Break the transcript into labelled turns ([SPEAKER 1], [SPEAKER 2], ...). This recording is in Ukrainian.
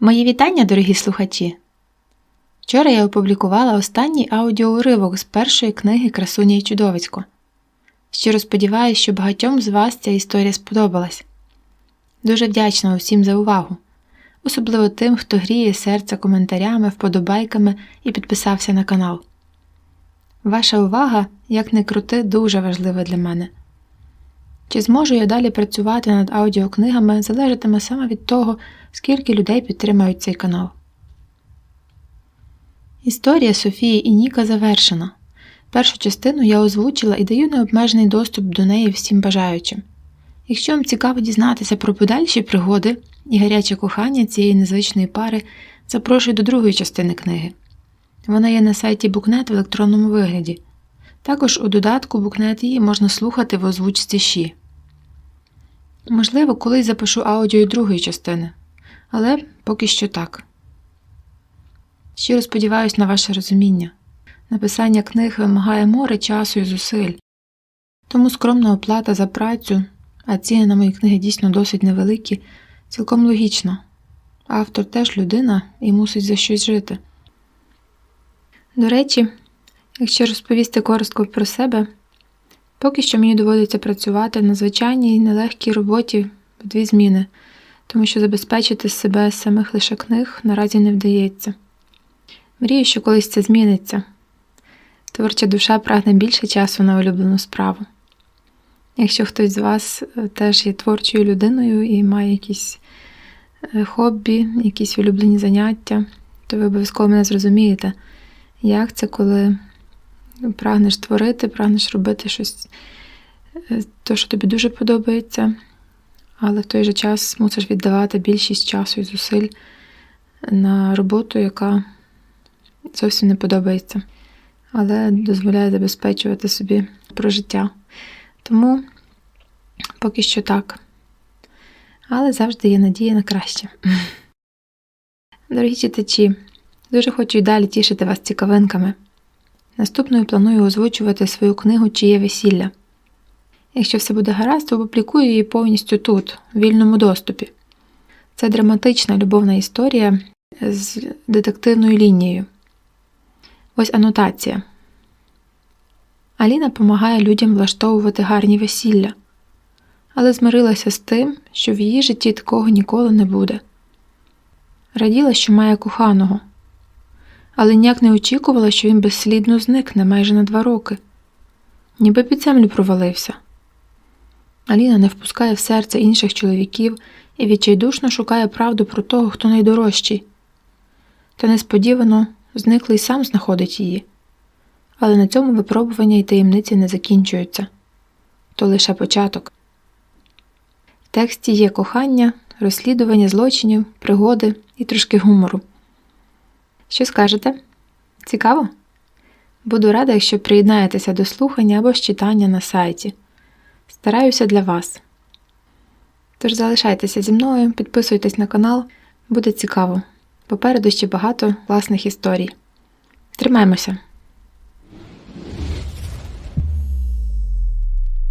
[SPEAKER 1] Мої вітання, дорогі слухачі! Вчора я опублікувала останній аудіоуривок з першої книги Красуня і чудовисько. Щиро сподіваюся, що багатьом з вас ця історія сподобалась. Дуже вдячна усім за увагу, особливо тим, хто гріє серце коментарями, вподобайками і підписався на канал. Ваша увага, як не крути, дуже важлива для мене. Чи зможу я далі працювати над аудіокнигами, залежатиме саме від того, скільки людей підтримають цей канал. Історія Софії і Ніка завершена. Першу частину я озвучила і даю необмежений доступ до неї всім бажаючим. Якщо вам цікаво дізнатися про подальші пригоди і гаряче кохання цієї незвичної пари, запрошую до другої частини книги. Вона є на сайті Букнет в електронному вигляді. Також у додатку Букнет її можна слухати в озвучці Ші. Можливо, колись запишу аудіо і другої частини, але поки що так. Щиро сподіваюся на ваше розуміння. Написання книг вимагає море часу і зусиль, тому скромна оплата за працю, а ціни на мої книги дійсно досить невеликі, цілком логічно. Автор теж людина і мусить за щось жити. До речі, якщо розповісти коротко про себе, поки що мені доводиться працювати на звичайній нелегкій роботі в дві зміни, тому що забезпечити себе самих лише книг наразі не вдається. Мрію, що колись це зміниться. Творча душа прагне більше часу на улюблену справу. Якщо хтось з вас е, теж є творчою людиною і має якісь е, хобі, якісь улюблені заняття, то ви обов'язково мене зрозумієте, як це, коли прагнеш творити, прагнеш робити щось, е, то, що тобі дуже подобається, але в той же час мусиш віддавати більшість часу і зусиль на роботу, яка зовсім не подобається, але дозволяє забезпечувати собі прожиття. Тому поки що так. Але завжди є надія на краще. Дорогі читачі, дуже хочу й далі тішити вас цікавинками. Наступною планую озвучувати свою книгу Чиє весілля. Якщо все буде гаразд, опублікую її повністю тут, в вільному доступі. Це драматична любовна історія з детективною лінією. Ось анотація. Аліна допомагає людям влаштовувати гарні весілля, але змирилася з тим, що в її житті такого ніколи не буде. Раділа, що має коханого, але ніяк не очікувала, що він безслідно зникне майже на два роки, ніби під землю провалився. Аліна не впускає в серце інших чоловіків і відчайдушно шукає правду про того, хто найдорожчий. Та несподівано зниклий сам знаходить її. Але на цьому випробування і таємниці не закінчуються то лише початок. В тексті є кохання, розслідування злочинів, пригоди і трошки гумору. Що скажете? Цікаво? Буду рада, якщо приєднаєтеся до слухання або ж читання на сайті. Стараюся для вас. Тож залишайтеся зі мною, підписуйтесь на канал, буде цікаво. Попереду ще багато класних історій. Тримаймося!